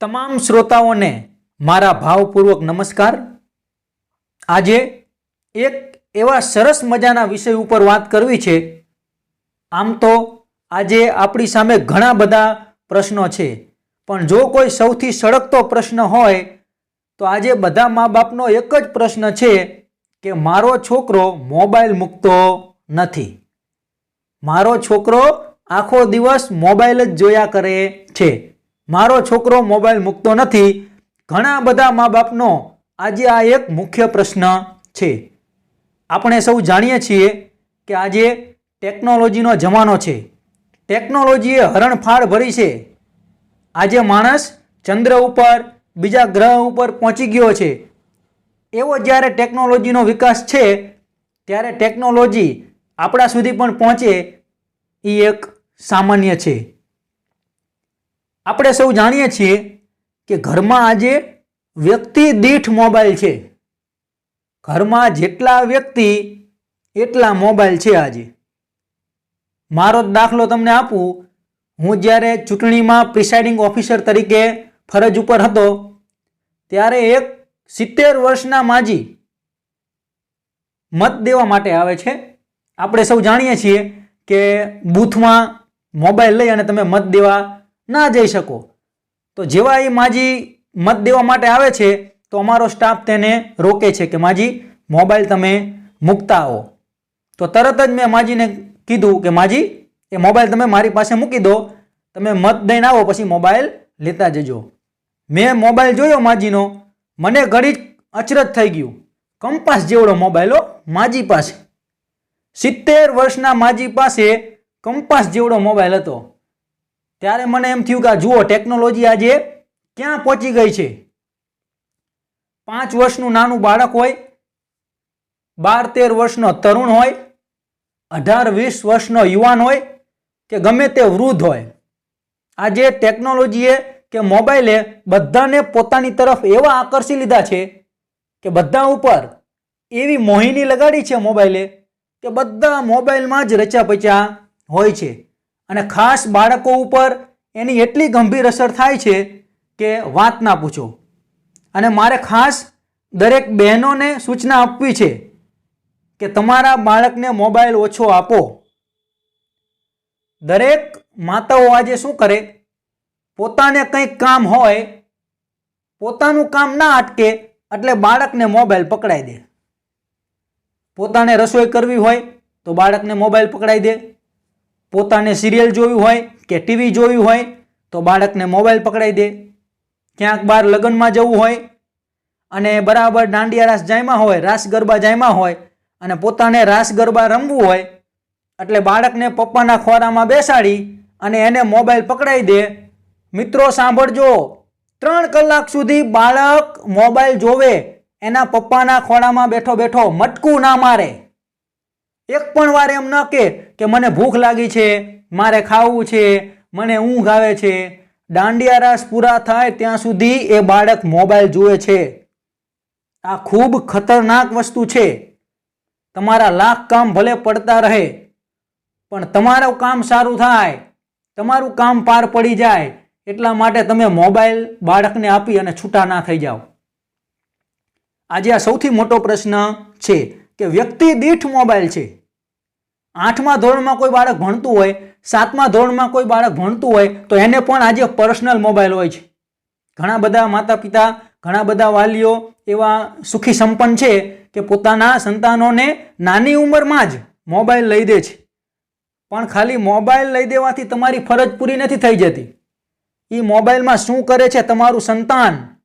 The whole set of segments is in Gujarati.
તમામ શ્રોતાઓને મારા ભાવપૂર્વક નમસ્કાર. આજે એક એવા સરસ મજાના વિષય ઉપર વાત કરવી છે. આમ તો આજે આપણી સામે ઘણા બધા પ્રશ્નો છે. પણ જો કોઈ સૌથી સળગતો પ્રશ્ન હોય, તો આજે બધા મા બાપનો એક જ પ્રશ્ન છે કે મારો છોકરો મોબાઈલ મૂકતો નથી. મારો છોકરો આખો દિવસ મોબાઈલ જ જોયા કરે છે. મારો છોકરો મોબાઈલ મૂકતો નથી. ઘણા બધા મા બાપનો આજે આ એક મુખ્ય પ્રશ્ન છે. આપણે સૌ જાણીએ છીએ કે આજે ટેકનોલોજીનો જમાનો છે. ટેકનોલોજીએ હરણફાળ ભરી છે. આજે માણસ ચંદ્ર ઉપર, બીજા ગ્રહ ઉપર પહોંચી ગયો છે. એવો જ્યારે ટેકનોલોજીનો વિકાસ છે, ત્યારે ટેકનોલોજી આપણા સુધી પણ પહોંચે એ એક સામાન્ય છે. આપણે સૌ જાણીએ છીએ કે ઘરમાં આજે વ્યક્તિ દીઠ મોબાઈલ છે. ઘરમાં જેટલા વ્યક્તિ, એટલા મોબાઈલ છે આજે. મારો જ દાખલો તમને આપું. હું જ્યારે ચૂંટણીમાં પ્રિસાઇડિંગ ઓફિસર તરીકે ફરજ ઉપર હતો, ત્યારે એક સિત્તેર વર્ષના માજી મત દેવા માટે આવે છે. આપણે સૌ જાણીએ છીએ કે બૂથમાં મોબાઈલ લઈ અને તમે મત દેવા ના જઈ શકો. તો જેવા એ માજી મત દેવા માટે આવે છે, તો અમારો સ્ટાફ તેને રોકે છે કે માજી મોબાઈલ તમે મૂકતા આવો. તો તરત જ મેં માજીને કીધું કે માજી, એ મોબાઈલ તમે મારી પાસે મૂકી દો, તમે મત દઈને આવો, પછી મોબાઈલ લેતા જજો. મેં મોબાઈલ જોયો માજીનો, મને ઘડી અચરજ થઈ ગયું. કંપાસ જેવડો મોબાઈલ માજી પાસે. સિત્તેર વર્ષના માજી પાસે કંપાસ જેવડો મોબાઈલ હતો. ત્યારે મને એમ થયું કે જુઓ ટેકનોલોજી આજે ક્યાં પહોંચી ગઈ છે? પાંચ વર્ષનું નાનું બાળક હોય, બાર તેર વર્ષનો તરુણ હોય, અઢાર વીસ વર્ષનો યુવાન હોય, કે ગમે તે વૃદ્ધ હોય. આજે ટેકનોલોજીએ કે મોબાઈલે બધાને પોતાની તરફ એવા આકર્ષી લીધા છે કે બધા ઉપર એવી મોહિની લગાડી છે મોબાઈલે કે બધા મોબાઈલમાં જ રચ્યા પચ્યા હોય છે. અને ખાસ બાળકો ઉપર એની એટલી ગંભીર અસર થાય છે કે વાત ના પૂછો. અને મારે ખાસ દરેક બહેનોને સૂચના આપવી છે કે તમારા બાળકને મોબાઈલ ઓછો આપો. દરેક માતાઓ આજે શું કરે? પોતાને કંઈક કામ હોય, પોતાનું કામ ના અટકે એટલે બાળકને મોબાઈલ પકડાઈ દે. પોતાને રસોઈ કરવી હોય તો બાળકને મોબાઈલ પકડાઈ દે. પોતાને સિરિયલ જોવી હોય કે ટીવી જોવી હોય તો બાળકને મોબાઈલ પકડાઈ દે. ક્યાંક બહાર લગ્નમાં જવું હોય અને બરાબર દાંડિયા રાસ જાયમાં હોય, રાસ ગરબા જાયમાં હોય અને પોતાને રાસ ગરબા રમવું હોય એટલે બાળકને પપ્પાના ખોરામાં બેસાડી અને એને મોબાઈલ પકડાઈ દે. મિત્રો, સાંભળજો. ત્રણ કલાક સુધી બાળક મોબાઈલ જોવે, એના પપ્પાના ખોળામાં બેઠો બેઠો મટકું ના મારે. એક પણ વાર એમ ન કે મને ભૂખ લાગી છે, મારે ખાવું છે, મને ઊંઘ આવે છે. દાંડિયા રાસ પૂરા થાય ત્યાં સુધી એ બાળક મોબાઈલ જુએ છે. આ ખૂબ ખતરનાક વસ્તુ છે. તમારા લાખ કામ ભલે પડતા રહે, પણ તમારું કામ સારું થાય, તમારું કામ પાર પડી જાય, એટલા માટે તમે મોબાઈલ બાળકને આપી અને છૂટા ના થઈ જાઓ. આજે આ સૌથી મોટો પ્રશ્ન છે. કે વ્યક્તિ દીઠ મોબાઈલ છે. આઠમા ધોરણમાં કોઈ બાળક ભણતું હોય, સાતમા ધોરણમાં કોઈ બાળક ભણતું હોય, તો એને પણ આજે પર્સનલ મોબાઈલ હોય છે. ઘણા બધા માતા પિતા ઘણા બધા વાલીઓ એવા સુખી સંપન્ન છે કે પોતાના સંતાનોને નાની ઉંમરમાં જ મોબાઈલ લઈ દે છે. પણ ખાલી મોબાઈલ લઈ દેવાથી તમારી ફરજ પૂરી નથી થઈ જતી. એ મોબાઈલમાં શું કરે છે? તમારું સંતાન.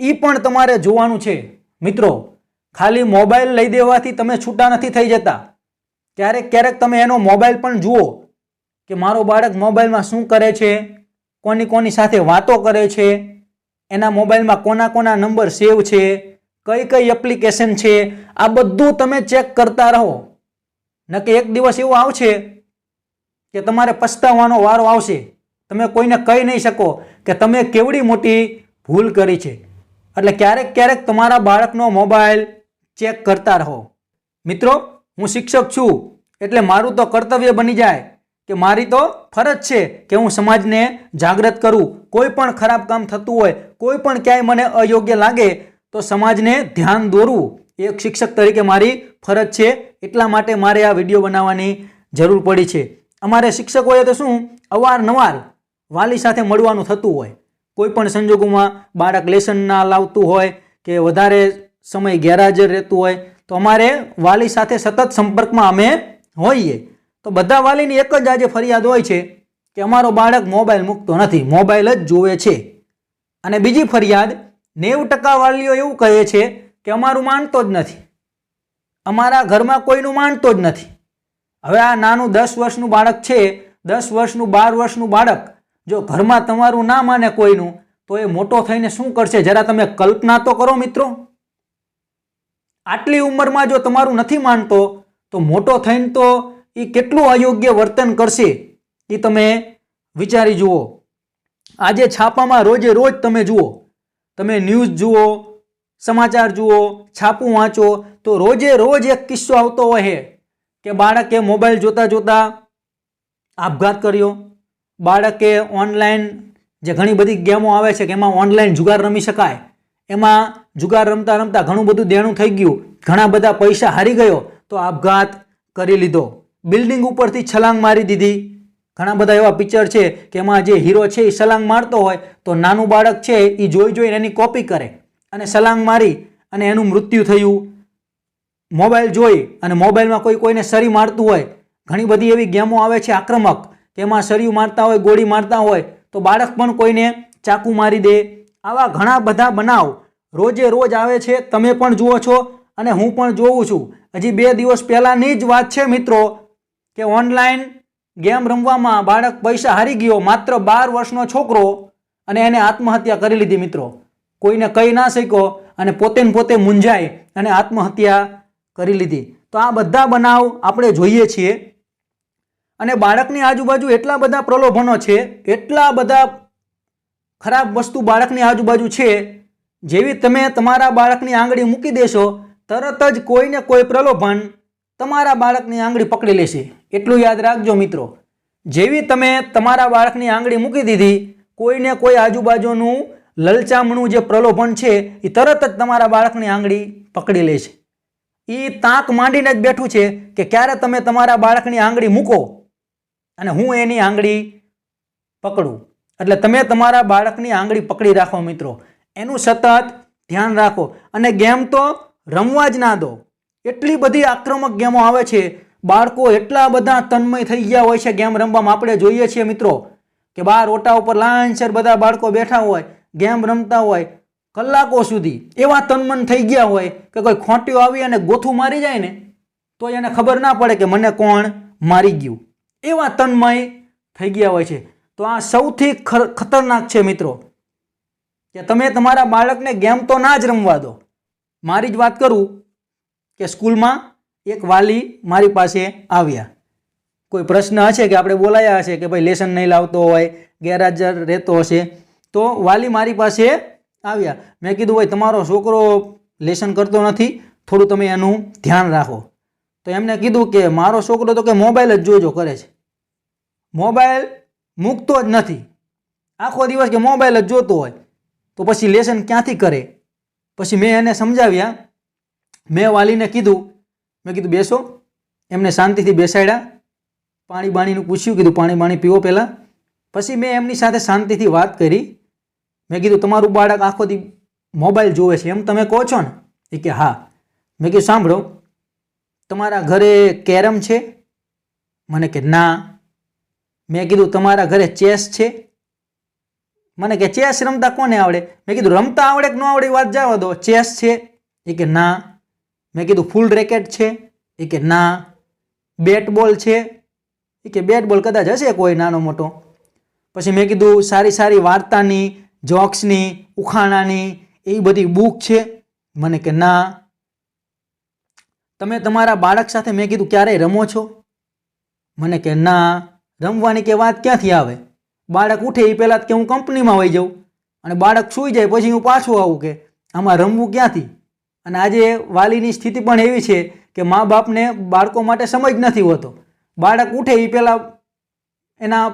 એ પણ તમારે જોવાનું છે. મિત્રો ખાલી મોબાઈલ લઈ દેવાથી તમે છૂટા નથી થઈ જતા. ક્યારેક ક્યારેક તમે એનો મોબાઈલ પણ જુઓ કે મારો બાળક મોબાઈલમાં શું કરે છે, કોની કોની સાથે વાતો કરે છે, એના મોબાઈલમાં કોના કોના નંબર સેવ છે, કઈ કઈ એપ્લિકેશન છે, આ બધું તમે ચેક કરતા રહો. નકે એક દિવસ એવું આવશે કે તમારે પસ્તાવાનો વારો આવશે. તમે કોઈને કહી નહીં શકો કે તમે કેવડી મોટી ભૂલ કરી છે. એટલે ક્યારેક ક્યારેક તમારા બાળકનો મોબાઈલ ચેક કરતા રહો. મિત્રો, હું શિક્ષક છું, એટલે મારું તો કર્તવ્ય બની જાય કે મારી તો ફરજ છે કે હું સમાજને જાગૃત કરું. કોઈ પણ ખરાબ કામ થતું હોય, કોઈ પણ ક્યાંય મને અયોગ્ય લાગે, તો સમાજને ધ્યાન દોરવું એક શિક્ષક તરીકે મારી ફરજ છે. એટલા માટે મારે આ વીડિયો બનાવવાની જરૂર પડી છે. અમારે શિક્ષકોએ તો શું, અવારનવાર વાલી સાથે મળવાનું થતું હોય. કોઈ પણ સંજોગોમાં બાળક લેસન ના લાવતું હોય કે વધારે સમય ગેરહાજર રહેતું હોય, તો અમારે વાલી સાથે સતત સંપર્કમાં અમે હોઈએ. તો બધા વાલીની એક જ આજે ફરિયાદ હોય છે કે અમારો બાળક મોબાઈલ મૂકતો નથી, મોબાઈલ જ જોવે છે. અને બીજી ફરિયાદ, નેવું ટકા વાલીઓ એવું કહે છે કે અમારું માનતો જ નથી. અમારા ઘરમાં કોઈનું માનતો જ નથી. હવે આ નાનું દસ વર્ષનું બાળક છે, દસ વર્ષનું બાર વર્ષનું બાળક, જો ઘરમાં તમારું ના માને કોઈનું, તો એ મોટો થઈને શું કરશે? જરા તમે કલ્પના તો કરો મિત્રો. આટલી ઉંમરમાં જો તમારું નથી માનતો, તો મોટો થઈને તો એ કેટલું અયોગ્ય વર્તન કરશે એ તમે વિચારી જુઓ. આજે છાપામાં રોજે રોજ તમે જુઓ. તમે ન્યૂઝ જુઓ, સમાચાર જુઓ, છાપું વાંચો, તો રોજે રોજ એક કિસ્સો આવતો હોય છે કે બાળકે મોબાઈલ જોતાં જોતાં આપઘાત કર્યો. બાળકે ઓનલાઈન જે ઘણી બધી ગેમો આવે છે, કે એમાં ઓનલાઈન જુગાર રમી શકાય. એમાં જુગાર રમતા રમતા ઘણું બધું દેણું થઈ ગયું. ઘણા બધા પૈસા હારી ગયો તો આપઘાત કરી લીધો. બિલ્ડિંગ ઉપરથી છલાંગ મારી દીધી. ઘણા બધા એવા પિક્ચર છે કે એમાં જે હીરો છે એ છલાંગ મારતો હોય તો નાનું બાળક છે એ જોઈ જોઈને એની કોપી કરે અને છલાંગ મારી અને એનું મૃત્યુ થયું. મોબાઈલ જોઈ અને મોબાઈલમાં કોઈ કોઈને સરી મારતું હોય. ઘણી બધી એવી ગેમો આવે છે આક્રમક. તેમાં સરિયું મારતા હોય, ગોળી મારતા હોય તો બાળક પણ કોઈને ચાકુ મારી દે. આવા ઘણા બધા બનાવ રોજે રોજ આવે છે, તમે પણ જુઓ છો અને હું પણ જોઉં છું. હજી બે દિવસ પહેલાંની જ વાત છે મિત્રો કે ઓનલાઈન ગેમ રમવામાં બાળક પૈસા હારી ગયો માત્ર બાર વર્ષનો છોકરો અને એને આત્મહત્યા કરી લીધી મિત્રો. કોઈને કહી ના શક્યો અને પોતે પોતે મૂંઝાય અને આત્મહત્યા કરી લીધી. તો આ બધા બનાવ આપણે જોઈએ છીએ. અને બાળકની આજુબાજુ એટલા બધા પ્રલોભનો છે, એટલા બધા ખરાબ વસ્તુ બાળકની આજુબાજુ છે, જેવી તમે તમારા બાળકની આંગળી મૂકી દેશો, તરત જ કોઈને કોઈ પ્રલોભન તમારા બાળકની આંગળી પકડી લેશે. એટલું યાદ રાખજો મિત્રો. જેવી તમે તમારા બાળકની આંગળી મૂકી દીધી, કોઈને કોઈ આજુબાજુનું લલચામણું જે પ્રલોભન છે એ તરત જ તમારા બાળકની આંગળી પકડી લેશે. એ તાંક માંડીને જ બેઠું છે કે ક્યારે તમે તમારા બાળકની આંગળી મૂકો અને હું એની આંગળી પકડું. એટલે તમે તમારા બાળકની આંગળી પકડી રાખો મિત્રો. એનું સતત ધ્યાન રાખો. અને ગેમ તો રમવા જ ના દો. એટલી બધી આક્રમક ગેમો આવે છે. બાળકો એટલા બધા તન્મય થઈ ગયા હોય છે ગેમ રમવામાં. આપણે જોઈએ છીએ મિત્રો કે બાર ઓટા ઉપર લાંચર બધા બાળકો બેઠા હોય, ગેમ રમતા હોય, કલાકો સુધી એવા તન્મન થઈ ગયા હોય કે કોઈ ખોટીઓ આવી અને ગોથું મારી જાય ને તો એને ખબર ના પડે કે મને કોણ મારી ગયું. એવા તન્મય થઈ ગયા હોય છે. તો આ સૌથી ખતરનાક છે મિત્રો, કે તમે તમારા બાળકને ગેમ તો ના જ રમવા દો. મારી જ વાત કરું કે સ્કૂલમાં એક વાલી મારી પાસે આવ્યા. કોઈ પ્રશ્ન હશે કે આપણે બોલાયા હશે કે ભાઈ લેસન નહીં લાવતો હોય, ગેરહાજર રહેતો હશે, તો વાલી મારી પાસે આવ્યા. મેં કીધું, ભાઈ, તમારો છોકરો લેસન કરતો નથી, થોડું તમે એનું ધ્યાન રાખો. તો એમને કીધું કે, મારો છોકરો તો કે મોબાઈલ જ જોજો, કરે છે. મોબાઈલ મૂકતો જ નથી. આખો દિવસ કે મોબાઈલ જ જોતો હોય, તો પછી લેસન ક્યાંથી કરે? પછી મેં એને સમજાવ્યા. મેં વાલીને કીધું, મેં કીધું, બેસો. એમને શાંતિથી બેસાડ્યા. પાણી બાણીનું પૂછ્યું, કીધું, પાણી બાણી પીવો પહેલાં. પછી મેં એમની સાથે શાંતિથી વાત કરી. મેં કીધું, તમારું બાળક આખો દી મોબાઈલ જોવે છે. એમ તમે કહો છો ને? એ કે, હા. મેં કીધું, સાંભળો, તમારા ઘરે કેરમ છે? મને કે, ના. મેં કીધું, તમારા ઘરે ચેસ છે? મને કે, ચેસ રમતા કોને આવડે? મેં કીધું, રમતા આવડે કે ન આવડે વાત જવા દો. ચેસ છે? એ કે, ના. મેં કીધું, ફૂલ રેકેટ છે? એ કે, ના. બેટ બોલ છે? એ કે, બેટ બોલ કદાચ હશે કોઈ નાનો મોટો. પછી મેં કીધું, સારી સારી વાર્તાની, જોક્સની, ઉખાણાની એ બધી બુક છે? મને કે, ના. તમે તમારા બાળક સાથે મેં કીધું, ક્યારેય રમો છો? મને કે, ના. રમવાની કે વાત ક્યાંથી આવે? બાળક ઉઠે એ પહેલાં કે હું કંપનીમાં વહી જાઉં અને બાળક સૂઈ જાય પછી હું પાછું આવું કે આમાં રમવું ક્યાંથી? અને આજે વાલીની સ્થિતિ પણ એવી છે કે મા બાપને બાળકો માટે સમજ નથી હોતો. બાળક ઉઠે એ પહેલાં એના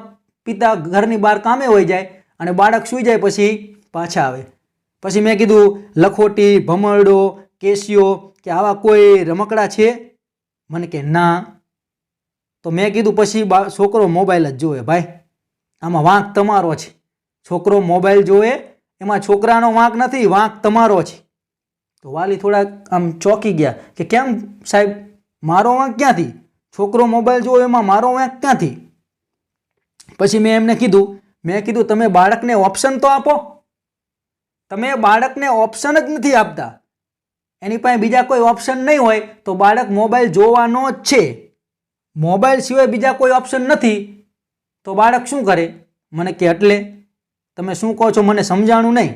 પિતા ઘરની બહાર કામે હોઈ જાય અને બાળક સૂઈ જાય પછી પાછા આવે. પછી મેં કીધું લખોટી, ભમરડો કેસિયો કે આવા કોઈ રમકડા છે? મને કે ના. તો મેં કીધું પછી છોકરો મોબાઈલ જ જોવે ભાઈ. આમાં વાંક તમારો છે. છોકરો મોબાઈલ જોવે, એમાં છોકરાનો વાંક નથી, વાંક તમારો છે. તો વાલી થોડાક આમ ચોંકી ગયા કે કેમ સાહેબ, મારો વાંક ક્યાંથી? છોકરો મોબાઈલ જોવે, એમાં મારો વાંક ક્યાંથી? પછી મેં એમને કીધું, મેં કીધું, તમે બાળકને ઓપ્શન તો આપો. તમે બાળકને ઓપ્શન જ નથી આપતા. એની પાસે બીજા કોઈ ઓપ્શન નહીં હોય, તો બાળક મોબાઈલ જોવાનો જ છે. મોબાઈલ સિવાય બીજા કોઈ ઓપ્શન નથી, તો બાળક શું કરે? મને કે, એટલે તમે શું કહો છો? મને સમજાણું નહીં.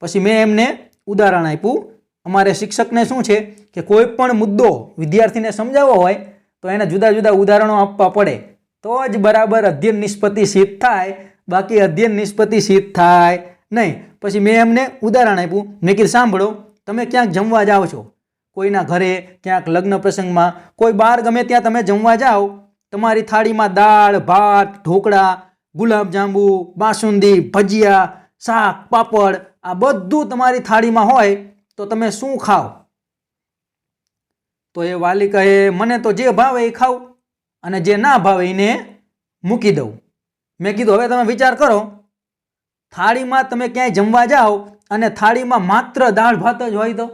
પછી મેં એમને ઉદાહરણ આપ્યું. અમારે શિક્ષકને શું છે કે કોઈ પણ મુદ્દો વિદ્યાર્થીને સમજાવવો હોય, તો એને જુદા જુદા ઉદાહરણો આપવા પડે. તો જ બરાબર અધ્યયન નિષ્પત્તિ સિદ્ધ થાય, બાકી અધ્યયન નિષ્પત્તિ સિદ્ધ થાય નહીં. પછી મેં એમને ઉદાહરણ આપ્યું. મેં કીધું, સાંભળો, તમે ક્યાંક જમવા જાઓ છો? કોઈના ઘરે ક્યાંક લગ્ન પ્રસંગમાં કોઈ બહાર ગમે ત્યાં તમે જમવા જાઓ, તમારી થાળીમાં દાળ, ભાત, ઢોકળા, ગુલાબજાંબુ, બાસુંદી, ભજીયા, શાક, પાપડ, આ બધું તમારી થાળીમાં હોય તો તમે શું ખાઓ? તો એ વાલી કહે મને તો જે ભાવે એ ખાવ અને જે ના ભાવે એને મૂકી દઉં. મેં કીધું, હવે તમે વિચાર કરો, થાળીમાં તમે ક્યાંય જમવા જાઓ અને થાળીમાં માત્ર દાળ ભાત જ હોય તો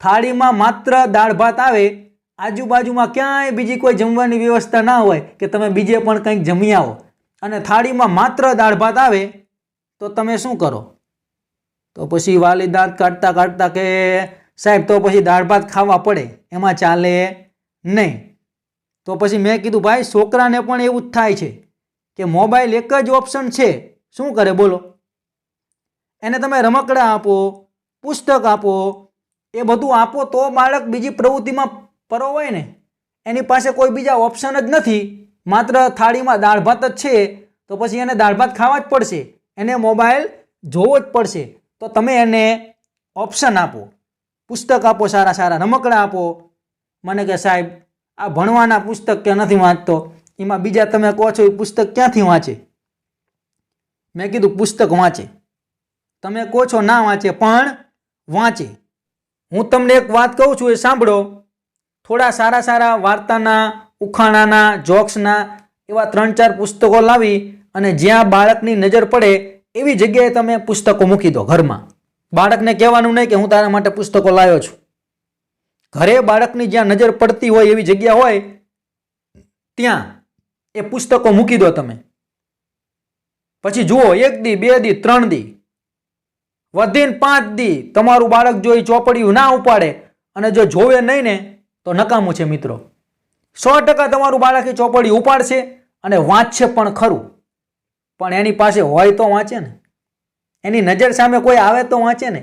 થાળીમાં માત્ર દાળ ભાત આવે, આજુબાજુમાં ક્યાંય બીજી કોઈ જમવાની વ્યવસ્થા ના હોય કે તમે બીજે પણ કંઈક જમી આવો. અને થાળીમાં માત્ર દાળ ભાત આવે, તો તમે શું કરો? તો પછી વાલી દાંત કાઢતા કાઢતા કે, સાહેબ, તો પછી દાળ ભાત ખાવા પડે, એમાં ચાલે નહીં. તો પછી મેં કીધું, ભાઈ, છોકરાને પણ એવું જ થાય છે કે મોબાઈલ એક જ ઓપ્શન છે, શું કરે બોલો? એને તમે રમકડા આપો, પુસ્તક આપો એ બધું આપો તો બાળક બીજી પ્રવૃત્તિમાં પરોવાય ને. એની પાસે કોઈ બીજા ઓપ્શન જ નથી. માત્ર થાળીમાં દાળ ભાત જ છે, તો પછી એને દાળ ભાત ખાવા જ પડશે. એને મોબાઈલ જોવો જ પડશે. તો તમે એને ઓપ્શન આપો. પુસ્તક આપો, સારા સારા રમકડા આપો. મને કે સાહેબ, આ ભણવાના પુસ્તક કે નથી વાંચતો? એમાં બીજા તમે કહો છો એ પુસ્તક ક્યાંથી વાંચે? મેં કીધું પુસ્તક વાંચે. તમે કહો છો ના વાંચે, પણ વાંચે. હું તમને એક વાત કહું છું, એ સાંભળો. થોડા સારા સારા વાર્તાના, ઉખાણાના, જોક્સના એવા ત્રણ ચાર પુસ્તકો લાવી અને જ્યાં બાળકની નજર પડે એવી જગ્યાએ તમે પુસ્તકો મૂકી દો ઘરમાં. બાળકને કહેવાનું નહીં કે હું તારા માટે પુસ્તકો લાવ્યો છું. ઘરે બાળકની જ્યાં નજર પડતી હોય એવી જગ્યા હોય, ત્યાં એ પુસ્તકો મૂકી દો તમે. પછી જુઓ, એક દી, બે દી, ત્રણ દી. વધીને પાંચ દી તમારું બાળક જો એ ચોપડિયું ના ઉપાડે અને જો જોવે નહીં ને, તો નકામું છે મિત્રો. સો ટકા તમારું બાળક એ ચોપડી ઉપાડશે અને વાંચશે પણ ખરું. પણ એની પાસે હોય તો વાંચે ને. એની નજર સામે કોઈ આવે તો વાંચે ને.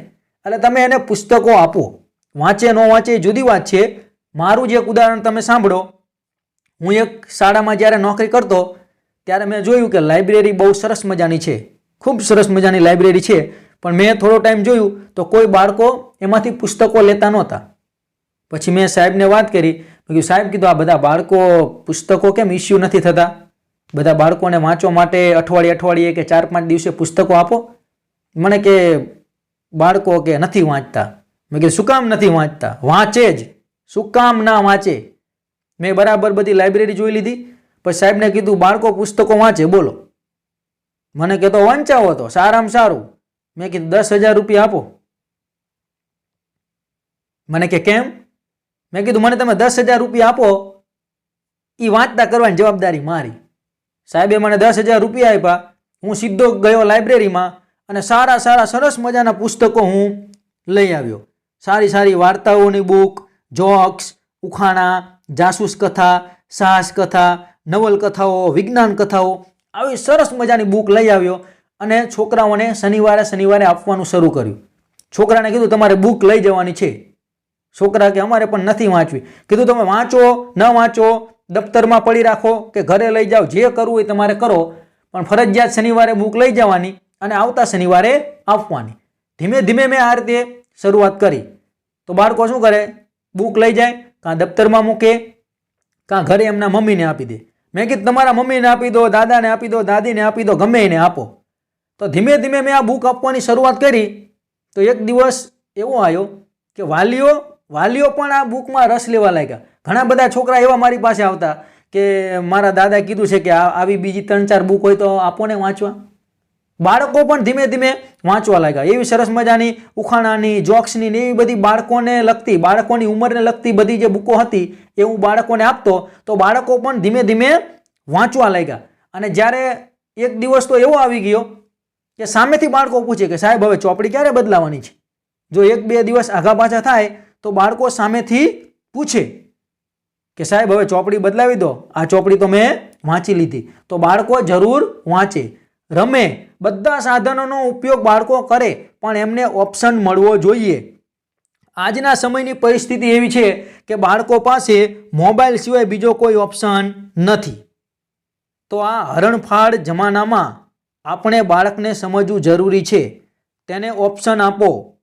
એટલે તમે એને પુસ્તકો આપો. વાંચે, ન વાંચે એ જુદી વાત છે. મારું જ એક ઉદાહરણ તમે સાંભળો. હું એક શાળામાં જ્યારે નોકરી કરતો, ત્યારે મેં જોયું કે લાઇબ્રેરી બહુ સરસ મજાની છે. ખૂબ સરસ મજાની લાઇબ્રેરી છે. પણ મેં થોડો ટાઈમ જોયું તો કોઈ બાળકો એમાંથી પુસ્તકો લેતા નહોતા. પછી મેં સાહેબને વાત કરી, મેં સાહેબ, કીધું, આ બધા બાળકો પુસ્તકો કેમ ઇસ્યુ નથી થતા? બધા બાળકોને વાંચવા માટે અઠવાડિયે અઠવાડિયે કે ચાર પાંચ દિવસે પુસ્તકો આપો? મને કે, બાળકો કે નથી વાંચતા. મેં કીધું, શું કામ નથી વાંચતા? વાંચે જ. શું કામ ના વાંચે? મેં બરાબર બધી લાઇબ્રેરી જોઈ લીધી. પછી સાહેબને કીધું, બાળકો પુસ્તકો વાંચે, બોલો. મને કહેતો વંચાવો તો, સારામાં સારું. મેં કીધું, દસ હજાર રૂપિયા આપો. મને કે, કેમ? મેં કીધું, મને તમે દસ હજાર રૂપિયા આપો. એ વાંચતા કરવાની જવાબદારી મારી. સાહેબે મને દસ હજાર રૂપિયા આપ્યા. હું સીધો ગયો લાઇબ્રેરીમાં અને સારા સારા સરસ મજાના પુસ્તકો હું લઈ આવ્યો. સારી સારી વાર્તાઓની બુક, જોક્સ, ઉખાણા, જાસૂસ કથા, સાહસ કથા, નવલકથાઓ, વિજ્ઞાન કથાઓ, આવી સરસ મજાની બુક લઈ આવ્યો. અને છોકરાઓને શનિવારે શનિવારે આપવાનું શરૂ કર્યું. છોકરાને કીધું, તમારે બુક લઈ જવાની છે. છોકરા કે, અમારે પણ નથી વાંચવી. કીધું, તમે વાંચો, ન વાંચો, દફતરમાં પડી રાખો કે ઘરે લઈ જાઓ, જે કરવું એ તમારે કરો. પણ ફરજિયાત શનિવારે બુક લઈ જવાની અને આવતા શનિવારે આપવાની. ધીમે ધીમે મેં આ રીતે શરૂઆત કરી. તો બાળકો શું કરે? બુક લઈ જાય, કાં દફતરમાં મૂકે, કાં ઘરે એમના મમ્મીને આપી દે. મેં કીધું, તમારા મમ્મીને આપી દો, દાદાને આપી દો, દાદીને આપી દો, ગમે એને આપો. તો ધીમે ધીમે મેં આ બુક આપવાની શરૂઆત કરી. તો એક દિવસ એવો આવ્યો કે વાલીઓ વાલીઓ પણ આ બુકમાં રસ લેવા લાગ્યા. ઘણા બધા છોકરા એવા મારી પાસે આવતા કે મારા દાદા કીધું છે કે આવી બીજી ત્રણ ચાર બુક હોય તો આપો ને વાંચવા. બાળકો પણ ધીમે ધીમે વાંચવા લાગ્યા. એવી સરસ મજાની ઉખાણાની, જોક્સની ને એવી બધી બાળકોને લગતી, બાળકોની ઉંમરને લગતી બધી જે બુકો હતી એ હું બાળકોને આપતો, તો બાળકો પણ ધીમે ધીમે વાંચવા લાગ્યા. અને જ્યારે એક દિવસ તો એવો આવી ગયો કે સામેથી બાળકો પૂછે કે સાહેબ, હવે ચોપડી ક્યારે બદલાવાની છે? જો એક બે દિવસ આઘા પાછા થાય, તો બાળકો સામેથી પૂછે કે સાહેબ, હવે ચોપડી બદલાવી દો. આ ચોપડી તો મેં વાંચી લીધી. તો બાળકો જરૂર વાંચે. રમે. બધા સાધનોનો ઉપયોગ બાળકો કરે, પણ એમને ઓપ્શન મળવો જોઈએ. આજના સમયની પરિસ્થિતિ એવી છે કે બાળકો પાસે મોબાઈલ સિવાય બીજો કોઈ ઓપ્શન નથી. તો આ હરણફાળ જમાનામાં આપણે બાળકને સમજવું જરૂરી છે. તેને ઓપ્શન આપો.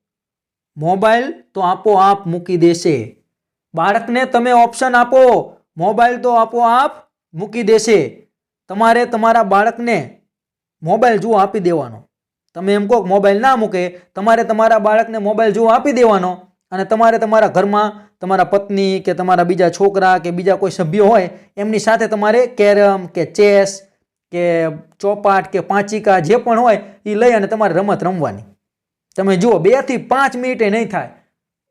મોબાઈલ તો આપોઆપ મૂકી દેશે. બાળકને તમે ઓપ્શન આપો. મોબાઈલ તો આપોઆપ મૂકી દેશે. તમારે તમારા બાળકને મોબાઈલ જુઓ આપી દેવાનો. તમે એમ કહો મોબાઈલ ના મૂકે. તમારે તમારા બાળકને મોબાઈલ જુઓ આપી દેવાનો. અને તમારે તમારા ઘરમાં તમારા પત્ની કે તમારા બીજા છોકરા કે બીજા કોઈ સભ્યો હોય, એમની સાથે તમારે કેરમ કે ચેસ કે ચોપાટ કે પાંચિકા જે પણ હોય એ લઈ અને તમારે રમત રમવાની. તમે જુઓ બેથી પાંચ મિનિટે નહીં થાય.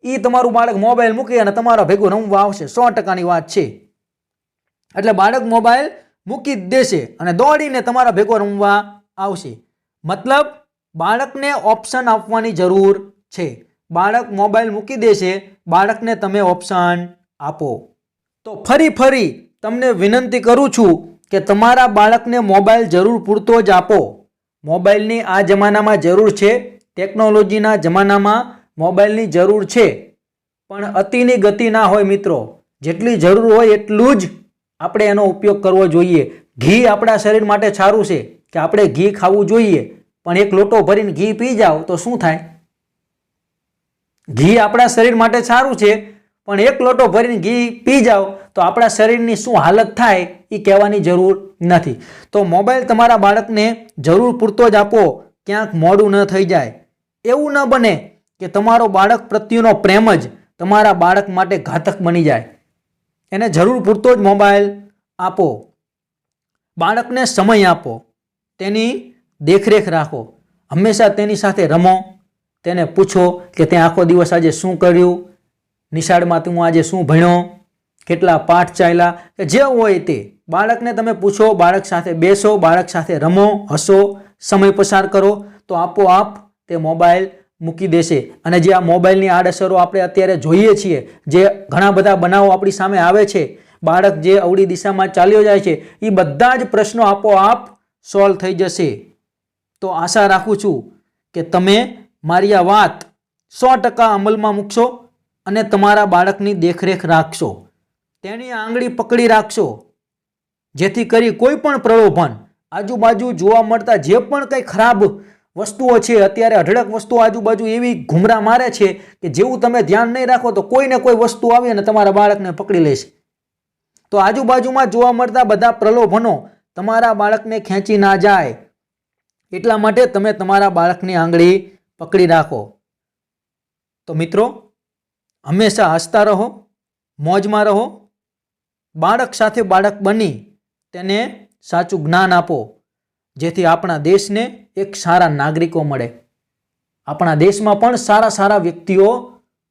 એ તમારું બાળક મોબાઈલ મૂકી અને તમારા ભેગું રમવા આવશે. સો ટકાની વાત છે. એટલે બાળક મોબાઈલ મૂકી જ દેશે અને દોડીને તમારા ભેગો રમવા આવશે. મતલબ, બાળકને ઓપ્શન આપવાની જરૂર છે. બાળક મોબાઈલ મૂકી દેશે, બાળકને તમે ઓપ્શન આપો. તો ફરી ફરી તમને વિનંતી કરું છું કે તમારા બાળકને મોબાઈલ જરૂર પૂરતો જ આપો. મોબાઈલની આ જમાનામાં જરૂર છે. ટેકનોલોજીના જમાનામાં મોબાઈલની જરૂર છે. પણ અતિની ગતિ ના હોય મિત્રો. જેટલી જરૂર હોય એટલું જ આપણે એનો ઉપયોગ કરવો જોઈએ. ઘી આપણા શરીર માટે સારું છે કે આપણે ઘી ખાવું જોઈએ. પણ એક લોટો ભરીને ઘી પી જાઓ તો શું થાય? ઘી આપણા શરીર માટે સારું છે. પણ એક લોટો ભરીને ઘી પી જાઓ તો આપણા શરીરની શું હાલત થાય એ કહેવાની જરૂર નથી. તો મોબાઈલ તમારા બાળકને જરૂર પૂરતો જ આપો, ક્યાંક મોડું ન થઈ જાય. એવું ન બને કે તમારો બાળક પ્રત્યેનો પ્રેમ જ તમારા બાળક માટે ઘાતક બની જાય. એને જરૂર પૂરતો જ મોબાઈલ આપો. બાળકને સમય આપો. તેની દેખરેખ રાખો. હંમેશા તેની સાથે રમો. તેને પૂછો કે તે આખો દિવસ આજે શું કર્યું? નિશાળમાં તું આજે શું ભણ્યો? કેટલા પાઠ ચાલ્યા કે જે હોય તે. બાળકને તમે પૂછો, બાળક સાથે બેસો, બાળક સાથે રમો, હસો, સમય પસાર કરો, તો આપોઆપ તે મોબાઈલ મૂકી દેશે. અને જે આ મોબાઈલની આડઅસરો આપણે અત્યારે જોઈએ છીએ, જે ઘણા બધા બનાવો આપણી સામે આવે છે, બાળક જે અવળી દિશામાં ચાલ્યો જાય છે એ બધા જ પ્રશ્નો આપોઆપ સોલ્વ થઈ જશે. તો આશા રાખું છું કે તમે મારી આ વાત સો ટકા અમલમાં મૂકશો અને તમારા બાળકની દેખરેખ રાખશો. તેની આંગળી પકડી રાખશો. જેથી કરી કોઈ પણ પ્રલોભન આજુબાજુ જોવા મળતા જે પણ કંઈ ખરાબ વસ્તુઓ છે, અત્યારે અઢળક વસ્તુઓ આજુબાજુ એવી ઘૂમરા મારે છે કે જેવું તમે ધ્યાન નહીં રાખો તો કોઈને કોઈ વસ્તુ આવી અને તમારા બાળકને પકડી લેશે. તો આજુબાજુમાં જોવા મળતા બધા પ્રલોભનો તમારા બાળકને ખેંચી ના જાય. એટલા માટે તમે તમારા બાળકની આંગળી પકડી રાખો. તો મિત્રો, હંમેશા હસતા રહો, મોજમાં રહો બાળક સાથે બાળક બની તેને સાચું જ્ઞાન આપો, જેથી આપણા દેશને એક સારા નાગરિકો મળે. આપણા દેશમાં પણ સારા સારા વ્યક્તિઓ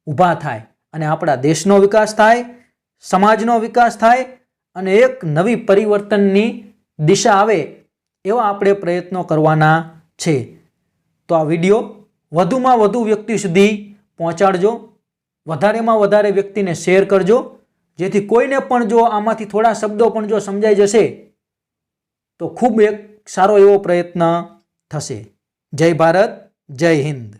ઊભા થાય અને આપણા દેશનો વિકાસ થાય, સમાજનો વિકાસ થાય અને એક નવી પરિવર્તનની દિશા આવે એવા આપણે પ્રયત્નો કરવાના છે. તો આ વીડિયો વધુમાં વધુ વ્યક્તિ સુધી પહોંચાડજો, વધારેમાં વધારે વ્યક્તિને શેર કરજો જેથી કોઈને પણ જો આમાંથી થોડા શબ્દો પણ જો સમજાઈ જશે, તો ખૂબ એક સારો એવો પ્રયત્ન થશે. જય ભારત, જય હિન્દ.